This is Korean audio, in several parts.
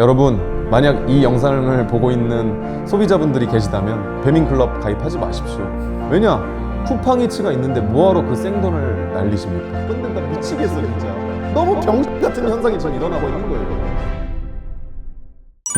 여러분 만약 이 영상을 보고 있는 소비자분들이 계시다면 배민클럽 가입하지 마십시오. 왜냐? 쿠팡이츠가 있는데 뭐하러 그 생돈을 날리십니까? 나 미치겠어 진짜. 너무 병 같은 현상이 전 일어나고 있는 거예요.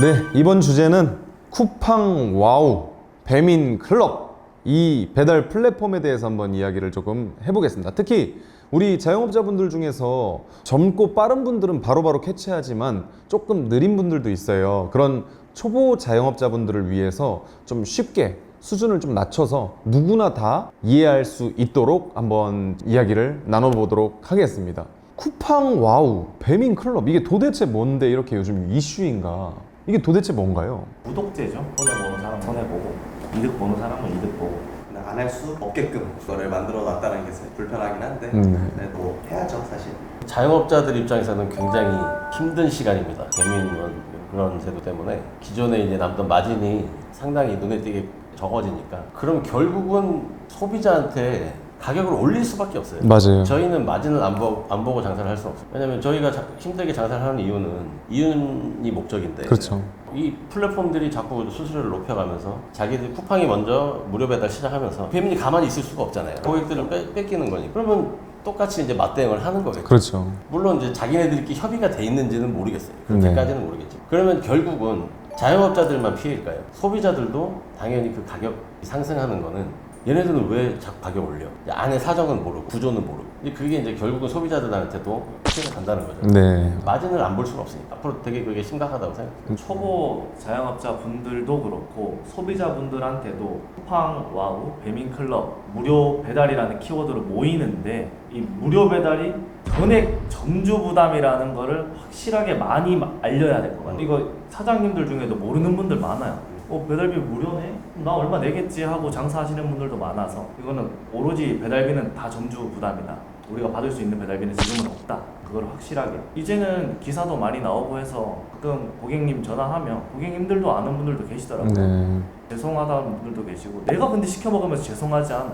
네 이번 주제는 쿠팡 와우 배민 클럽 이 배달 플랫폼에 대해서 한번 이야기를 조금 해보겠습니다. 특히 우리 자영업자분들 중에서 젊고 빠른 분들은 바로바로 캐치하지만 조금 느린 분들도 있어요. 그런 초보 자영업자분들을 위해서 좀 쉽게 수준을 좀 낮춰서 누구나 다 이해할 수 있도록 한번 이야기를 나눠보도록 하겠습니다. 쿠팡 와우 배민 클럽 이게 도대체 뭔데 이렇게 요즘 이슈인가? 이게 도대체 뭔가요? 구독제죠. 손해 보는 사람 손해 보고 이득 보는 사람은 이득 보고. 안 할 수 없게끔 그거를 만들어 놨다는 게 불편하긴 한데 음, 네. 뭐 해야죠 사실 자영업자들 입장에서는 굉장히 힘든 시간입니다. 개민원 그런 제도 때문에 기존에 이제 남던 마진이 상당히 눈에 띄게 적어지니까 그럼 결국은 소비자한테 가격을 올릴 수밖에 없어요. 맞아요. 저희는 마진을 안, 보, 안 보고 장사를 할 수 없어요. 왜냐면 저희가 자- 힘들게 장사를 하는 이유는 이윤이 목적인데 그렇죠. 이 플랫폼들이 자꾸 수수료를 높여가면서 자기들 쿠팡이 먼저 무료 배달 시작하면서 배민이 가만히 있을 수가 없잖아요. 고객들을 뺏, 뺏기는 거니. 그러면 똑같이 이제 맞대응을 하는 거겠죠. 그렇죠. 물론 이제 자기네들끼리 협의가 돼 있는지는 모르겠어요. 네. 그렇게까지는 모르겠지. 그러면 결국은 자영업자들만 피해일까요? 소비자들도 당연히 그 가격 상승하는 거는 얘네들은 왜 자꾸 가격 올려? 안에 사정은 모르고 구조는 모르고. 근데 그게 이제 결국은 소비자들한테도 피해가 간다는 거죠. 네. 마진을 안 볼 수가 없으니까 앞으로 되게 그게 심각하다고 생각해요. 초보 자영업자 분들도 그렇고 소비자분들한테도 쿠팡 와우 배민클럽 무료 배달이라는 키워드로 모이는데 이 무료 배달이 전액 점주 부담이라는 거를 확실하게 많이 마- 알려야 될 것 같아요. 이거 사장님들 중에도 모르는 분들 많아요. 어 배달비 무료네? 나 얼마 내겠지 하고 장사하시는 분들도 많아서 이거는 오로지 배달비는 다 점주 부담이다. 우리가 받을 수 있는 배달비는 지금은 없다. 그걸 확실하게. 이제는 기사도 많이 나오고 해서 가끔 고객님 전화하면 고객님들도 아는 분들도 계시더라고요. 네. 죄송하다는 분들도 계시고 내가 근데 시켜 먹으면서 죄송하지 않아.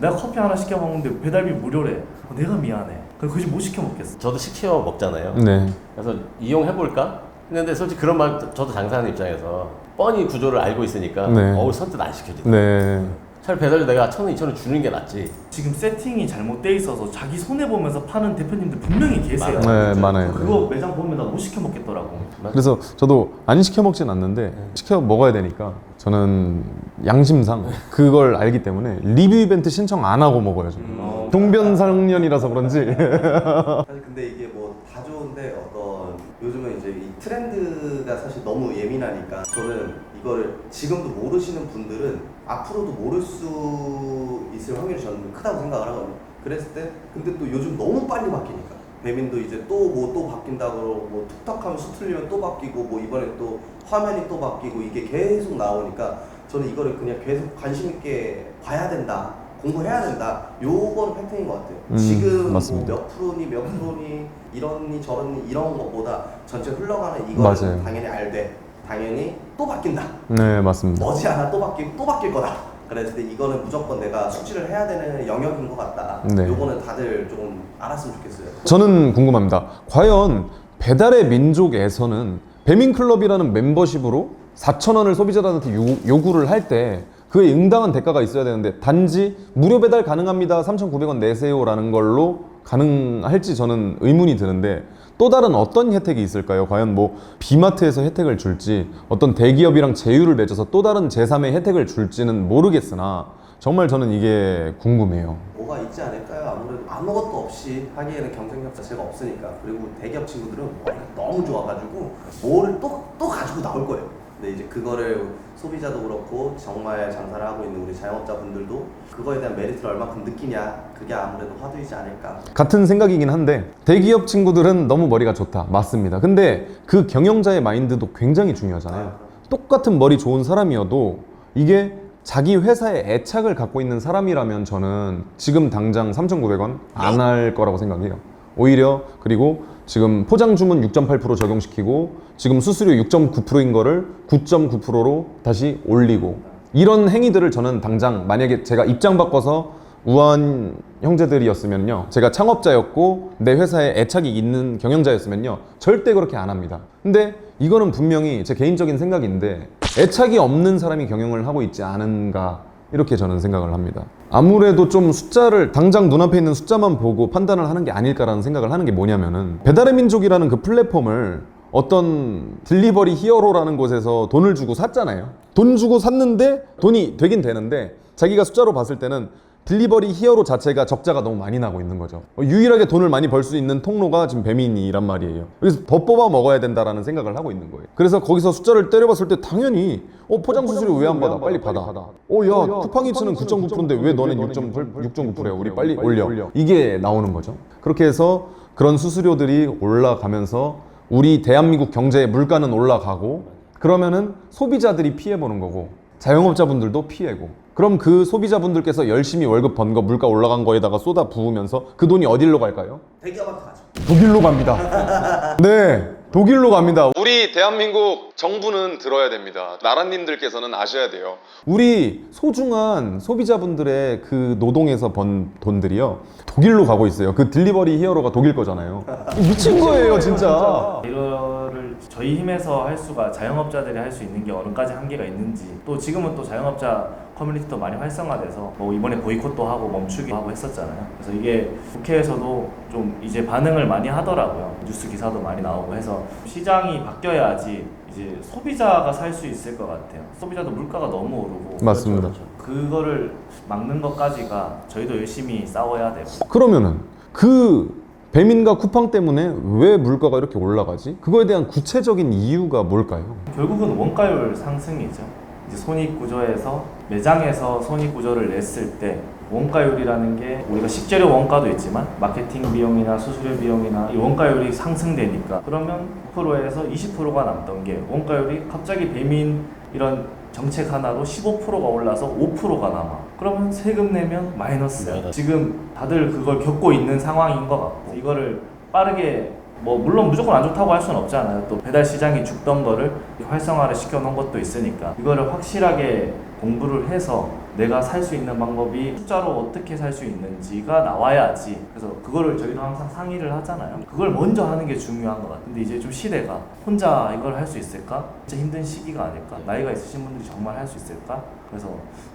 내가 커피 하나 시켜 먹는데 배달비 무료래. 어, 내가 미안해. 그럼 굳이 못 시켜 먹겠어. 저도 시켜 먹잖아요. 네. 그래서 이용해 볼까? 근데 솔직히 그런 말 저도 장사하는 입장에서 뻔히 구조를 알고 있으니까 네. 어우 선뜻 안 시켜줘. 네. 차라리 배달료 내가 천 원, 이천 원 주는 게 낫지. 지금 세팅이 잘못돼 있어서 자기 손해 보면서 파는 대표님들 분명히 계세요. 네, 많아요. 그거 매장 보면 나 못 시켜 먹겠더라고. 그래서 저도 안 시켜 먹진 않는데 시켜 먹어야 되니까 저는 양심상 그걸 알기 때문에 리뷰 이벤트 신청 안 하고 먹어요. 저는. 어. 동변상련이라서 그런지. 사실 근데 이게 뭐 다 좋은데 어떤 요즘은 이제 이 트렌드가 사실 너무 예민하니까 저는 이거를 지금도 모르시는 분들은 앞으로도 모를 수 있을 확률이 저는 크다고 생각을 하거든요. 그랬을 때 근데 또 요즘 너무 빨리 바뀌니까 배민도 이제 또 뭐 또 바뀐다 그러고 뭐 툭탁하면 수틀리면 또 바뀌고 뭐 이번에 또 화면이 또 바뀌고 이게 계속 나오니까 저는 이거를 그냥 계속 관심 있게 봐야 된다. 공부해야 된다. 요거는 팩트인 것 같아요. 음, 지금 맞습니다. 뭐몇 프로니 몇 프로니 이러니 저러니 이런 것보다 전체 흘러가는 이거 맞아요. 당연히 알되 당연히 또 바뀐다. 네, 맞습니다. 머지않아 또 바뀌고 또 바뀔 거다. 그랬을 때 이거는 무조건 내가 숙지를 해야 되는 영역인 것 같다. 네. 요거는 다들 조금 알았으면 좋겠어요. 저는 궁금합니다. 과연 배달의 민족에서는 배민클럽이라는 멤버십으로 4,000원을 소비자들한테 요, 요구를 할 때 그에 응당한 대가가 있어야 되는데 단지 무료 배달 가능합니다. 3,900원 내세요라는 걸로 가능할지 저는 의문이 드는데 또 다른 어떤 혜택이 있을까요? 과연 뭐 비마트에서 혜택을 줄지 어떤 대기업이랑 제휴를 맺어서 또 다른 제3의 혜택을 줄지는 모르겠으나 정말 저는 이게 궁금해요. 뭐가 있지 않을까요? 아무래도 아무것도 없이 하기에는 경쟁력 자체가 없으니까 그리고 대기업 친구들은 머리가 너무 좋아가지고 뭐를 또, 또 가지고 나올 거예요. 근데 이제 그거를 소비자도 그렇고 정말 장사를 하고 있는 우리 자영업자분들도 그거에 대한 메리트를 얼마큼 느끼냐 그게 아무래도 화두이지 않을까. 같은 생각이긴 한데 대기업 친구들은 너무 머리가 좋다. 맞습니다. 근데 그 경영자의 마인드도 굉장히 중요하잖아요. 똑같은 머리 좋은 사람이어도 이게 자기 회사에 애착을 갖고 있는 사람이라면 저는 지금 당장 3,900원 안 할 거라고 생각해요 오히려 그리고 지금 포장 주문 6.8% 적용시키고 지금 수수료 6.9%인 거를 9.9%로 다시 올리고 이런 행위들을 저는 당장 만약에 제가 입장 바꿔서 우한 형제들이었으면요. 제가 창업자였고 내 회사에 애착이 있는 경영자였으면요. 절대 그렇게 안 합니다. 근데 이거는 분명히 제 개인적인 생각인데 애착이 없는 사람이 경영을 하고 있지 않은가 이렇게 저는 생각을 합니다. 아무래도 좀 숫자를 당장 눈앞에 있는 숫자만 보고 판단을 하는 게 아닐까라는 생각을 하는 게 뭐냐면은 배달의 민족이라는 그 플랫폼을 어떤 딜리버리 히어로라는 곳에서 돈을 주고 샀잖아요. 돈 주고 샀는데 돈이 되긴 되는데 자기가 숫자로 봤을 때는 딜리버리 히어로 자체가 적자가 너무 많이 나고 있는 거죠. 어, 유일하게 돈을 많이 벌 수 있는 통로가 지금 배민이란 말이에요. 그래서 더 뽑아 먹어야 된다라는 생각을 하고 있는 거예요. 그래서 거기서 숫자를 때려봤을 때 당연히 어 포장 수수료 왜 안 받아? 빨리 받아. 어야 쿠팡이츠는 9.9%인데 왜 너는 6.8 6.9%야? 우리 빨리 올려. 이게 나오는 거죠. 그렇게 해서 그런 수수료들이 올라가면서 우리 대한민국 경제의 물가는 올라가고 그러면은 소비자들이 피해 보는 거고 자영업자분들도 피해고 그럼 그 소비자분들께서 열심히 월급 번 거 물가 올라간 거에다가 쏟아 부으면서 그 돈이 어디로 갈까요? 대기업한테 가죠. 독일로 갑니다. 네, 독일로 갑니다. 우리 대한민국 정부는 들어야 됩니다. 나라님들께서는 아셔야 돼요. 우리 소중한 소비자분들의 그 노동에서 번 돈들이요. 독일로 가고 있어요. 그 딜리버리 히어로가 독일 거잖아요. 미친 거예요, 진짜. 이거를 저희 힘에서 할 수가 자영업자들이 할 수 있는 게 어느까지 한계가 있는지 또 지금은 또 자영업자 커뮤니티도 많이 활성화돼서 뭐 이번에 보이콧도 하고 멈추기도 하고 했었잖아요. 그래서 이게 국회에서도 좀 이제 반응을 많이 하더라고요. 뉴스 기사도 많이 나오고 해서 시장이 바뀌어야지 이제 소비자가 살 수 있을 것 같아요. 소비자도 물가가 너무 오르고 맞습니다. 그거를 막는 것까지가 저희도 열심히 싸워야 되고 그러면은 그 배민과 쿠팡 때문에 왜 물가가 이렇게 올라가지? 그거에 대한 구체적인 이유가 뭘까요? 결국은 원가율 상승이죠. 이제 손익 구조에서 매장에서 손익 구조를 냈을 때 원가율이라는 게 우리가 식재료 원가도 있지만 마케팅 비용이나 수수료 비용이나 이 원가율이 상승되니까 그러면 10%에서 20%가 남던 게 원가율이 갑자기 배민 이런 정책 하나로 15%가 올라서 5%가 남아. 그러면 세금 내면 마이너스야. 마이너스. 지금 다들 그걸 겪고 있는 상황인 것 같고 이거를 빠르게 뭐 물론 무조건 안 좋다고 할 수는 없잖아요. 또 배달 시장이 죽던 거를 활성화를 시켜 놓은 것도 있으니까 이거를 확실하게 공부를 해서 내가 살 수 있는 방법이 숫자로 어떻게 살 수 있는지가 나와야지. 그래서 그거를 저희도 항상 상의를 하잖아요. 그걸 먼저 하는 게 중요한 것. 근데 이제 좀 시대가 혼자 이걸 할 수 있을까? 진짜 힘든 시기가 아닐까? 나이가 있으신 분들이 정말 할 수 있을까? 그래서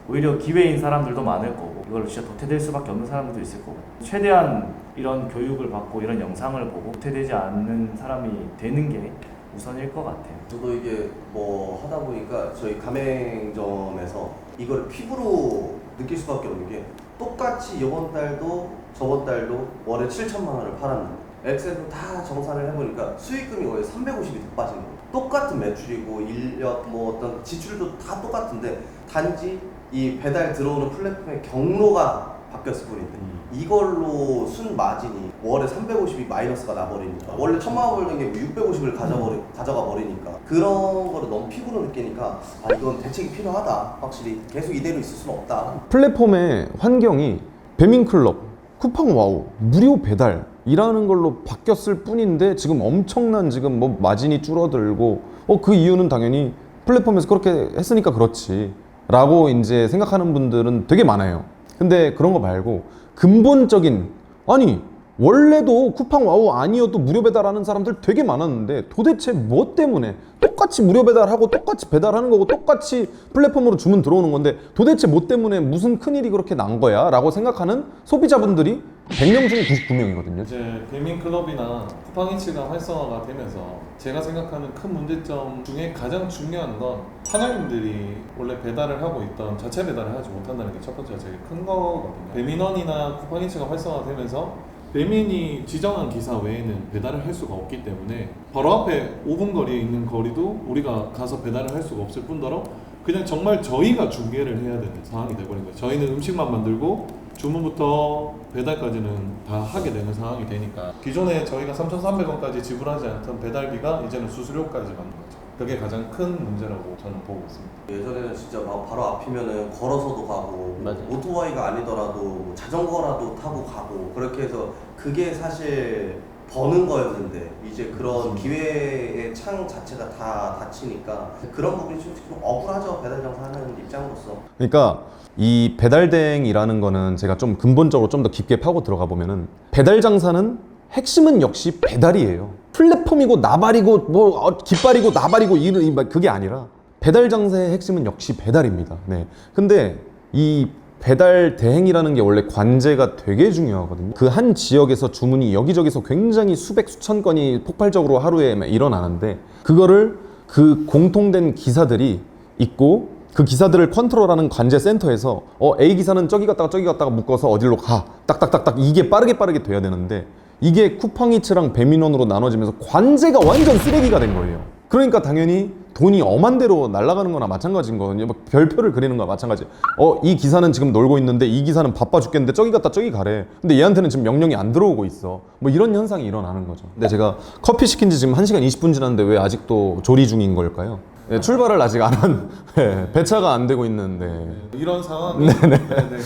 오히려 기회인 사람들도 많을 거고 이걸 진짜 도태될 수밖에 없는 사람들도 있을 거고 최대한 이런 교육을 받고 이런 영상을 보고 도태되지 않는 사람이 되는 게 우선일 것 같아요. 저도 이게 뭐 하다 보니까 저희 가맹점에서 이걸 피부로 느낄 수밖에 없는 게 똑같이 이번 달도 저번 달도 월에 7천만 원을 팔았는데 엑셀로 다 정산을 해보니까 수익금이 거의 350이 더 빠진 거예요. 똑같은 매출이고 인력 뭐 어떤 지출도 다 똑같은데 단지 이 배달 들어오는 플랫폼의 경로가 바뀌었을 뿐인데 음. 이걸로 순 마진이 월에 350이 마이너스가 나버리니까. 원래 천만 원 벌던 게 650을 가져버리, 가져가 버리니까. 그런 거를 너무 피부로 느끼니까 아 이건 대책이 필요하다. 확실히 계속 이대로 있을 수는 없다. 플랫폼의 환경이 배민클럽, 쿠팡와우, 무료 배달 이라는 걸로 바뀌었을 뿐인데 지금 엄청난 지금 뭐 마진이 줄어들고 어 그 이유는 당연히 플랫폼에서 그렇게 했으니까 그렇지 라고 이제 생각하는 분들은 되게 많아요. 근데 그런 거 말고 근본적인 아니 원래도 쿠팡 와우 아니어도 무료 배달하는 사람들 되게 많았는데 도대체 뭐 때문에 똑같이 무료 배달하고 똑같이 배달하는 거고 똑같이 플랫폼으로 주문 들어오는 건데 도대체 뭐 때문에 무슨 큰일이 그렇게 난 거야? 라고 생각하는 소비자분들이 100명 중에 99명이거든요. 이제 배민클럽이나 쿠팡이츠가 활성화가 되면서 제가 생각하는 큰 문제점 중에 가장 중요한 건 사장님들이 원래 배달을 하고 있던 자체 배달을 하지 못한다는 게 첫 번째가 제일 큰 거거든요. 배민원이나 쿠팡이츠가 활성화되면서 배민이 지정한 기사 외에는 배달을 할 수가 없기 때문에 바로 앞에 5분 거리에 있는 거리도 우리가 가서 배달을 할 수가 없을 뿐더러 그냥 정말 저희가 중개를 해야 되는 상황이 돼버린 거예요. 저희는 음식만 만들고 주문부터 배달까지는 다 하게 되는 상황이 되니까 기존에 저희가 3,300원까지 지불하지 않던 배달비가 이제는 수수료까지 받는 거죠. 그게 가장 큰 문제라고 저는 보고 있습니다. 예전에는 진짜 막 바로 앞이면은 걸어서도 가고 맞아요. 오토바이가 아니더라도 자전거라도 타고 가고 그렇게 해서 그게 사실 버는 거였는데 이제 그런 기회의 창 자체가 다 닫히니까 그런 부분이 좀좀 억울하죠 배달 장사하는 입장으로서 그러니까 이 배달 대행이라는 거는 제가 좀 근본적으로 좀 더 깊게 파고 들어가 보면은 배달 장사는 핵심은 역시 배달이에요. 플랫폼이고 나발이고 뭐 어, 깃발이고 나발이고 이런 그게 아니라 배달 장사의 핵심은 역시 배달입니다. 네. 근데 이 배달 대행이라는 게 원래 관제가 되게 중요하거든요. 그 한 지역에서 주문이 여기저기서 굉장히 수백 수천 건이 폭발적으로 하루에 막 일어나는데 그거를 그 공통된 기사들이 있고 그 기사들을 컨트롤하는 관제 센터에서 어 A 기사는 저기 갔다가 저기 갔다가 묶어서 어디로 가 딱딱딱딱 이게 빠르게 빠르게 돼야 되는데 이게 쿠팡이츠랑 배민원으로 나눠지면서 관제가 완전 쓰레기가 된 거예요. 그러니까 당연히 돈이 엄한 대로 날아가는 거나 마찬가지인 거거든요. 막 별표를 그리는 거나 마찬가지. 어, 이 기사는 지금 놀고 있는데 이 기사는 바빠 죽겠는데 저기 갔다 저기 가래. 근데 얘한테는 지금 명령이 안 들어오고 있어. 뭐 이런 현상이 일어나는 거죠. 근데 제가 커피 시킨 지 지금 1시간 20분 지났는데 왜 아직도 조리 중인 걸까요? 네, 출발을 아직 안 한, 네, 배차가 안 되고 있는데. 이런 상황이 네네.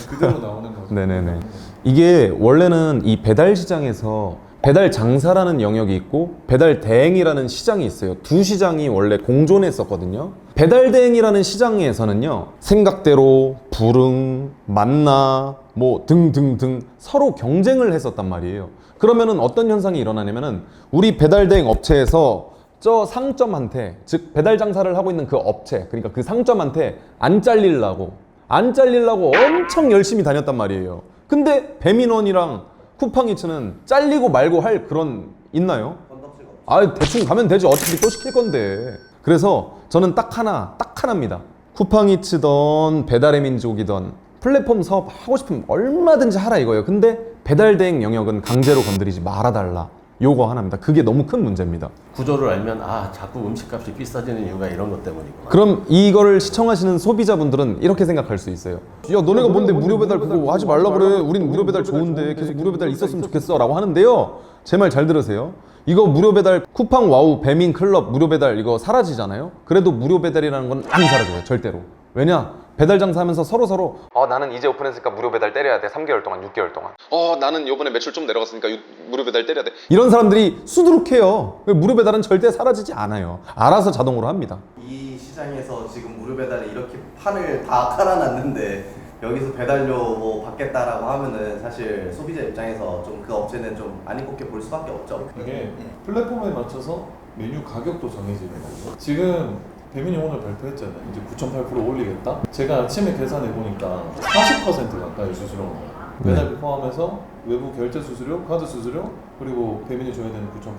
그대로 나오는 거죠. 네네네. 이게 원래는 이 배달 시장에서 배달 장사라는 영역이 있고 배달 대행이라는 시장이 있어요. 두 시장이 원래 공존했었거든요. 배달 대행이라는 시장에서는요. 생각대로 부릉, 만나, 뭐 등등등 서로 경쟁을 했었단 말이에요. 그러면은 어떤 현상이 일어나냐면은 우리 배달 대행 업체에서 저 상점한테 즉 배달 장사를 하고 있는 그 업체 그러니까 그 상점한테 안 잘리려고 안 잘리려고 엄청 열심히 다녔단 말이에요. 근데 배민원이랑 쿠팡이츠는 잘리고 말고 할 그런 있나요? 아 대충 가면 되지 어차피 또 시킬 건데. 그래서 저는 딱 하나 딱 하나입니다. 쿠팡이츠던 배달의 민족이던 플랫폼 사업 하고 싶으면 얼마든지 하라 이거예요. 근데 배달 대행 영역은 강제로 건드리지 말아달라. 요거 하나입니다. 그게 너무 큰 문제입니다. 구조를 알면 아 자꾸 음식값이 비싸지는 이유가 이런 것 때문이구나. 그럼 이거를 시청하시는 소비자분들은 이렇게 생각할 수 있어요. 야, 너네가 뭔데 무료 배달 그거 하지 말라 그래. 우린 무료 배달 좋은데 계속 무료 배달 있었으면 좋겠어라고 하는데요. 제 말 잘 들으세요. 이거 무료 배달 쿠팡 와우 배민 클럽 무료 배달 이거 사라지잖아요. 그래도 무료 배달이라는 건 안 사라져요. 절대로. 왜냐? 배달 장사하면서 서로 서로 어 나는 이제 오픈했으니까 무료 배달 때려야 돼. 3개월 동안, 6개월 동안. 어 나는 요번에 매출 좀 내려갔으니까 유- 무료 배달 때려야 돼. 이런 사람들이 수두룩해요. 무료 배달은 절대 사라지지 않아요. 알아서 자동으로 합니다. 이 시장에서 지금 무료 배달에 이렇게 판을 다 깔아놨는데 여기서 배달료 뭐 받겠다라고 하면은 사실 소비자 입장에서 좀 그 업체는 좀 안 이롭게 볼 수밖에 없죠. 이게 플랫폼에 맞춰서 메뉴 가격도 정해지는 거죠. 지금 배민이 오늘 발표했잖아요. 이제 9.8% 올리겠다. 제가 아침에 계산해 보니까 40% 가까이 수수료가 나와요. 배달비 포함해서 외부 결제 수수료, 카드 수수료, 그리고 배민이 줘야 되는 9.8%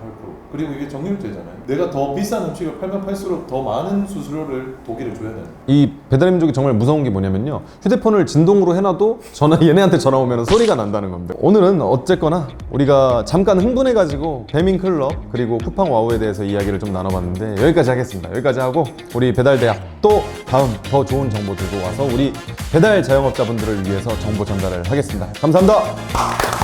그리고 이게 정률제잖아요. 내가 더 비싼 음식을 팔면 팔수록 더 많은 수수료를 독일에 줘야 되는. 이 배달 민족이 정말 무서운 게 뭐냐면요. 휴대폰을 진동으로 해놔도 전화 얘네한테 전화 오면 소리가 난다는 겁니다. 오늘은 어쨌거나 우리가 잠깐 흥분해가지고 배민 클럽 그리고 쿠팡 와우에 대해서 이야기를 좀 나눠봤는데 여기까지 하겠습니다. 여기까지 하고 우리 배달 대학 또 다음 더 좋은 정보 들고 와서 우리 배달 자영업자분들을 위해서 정보 전달을 하겠습니다. 감사합니다.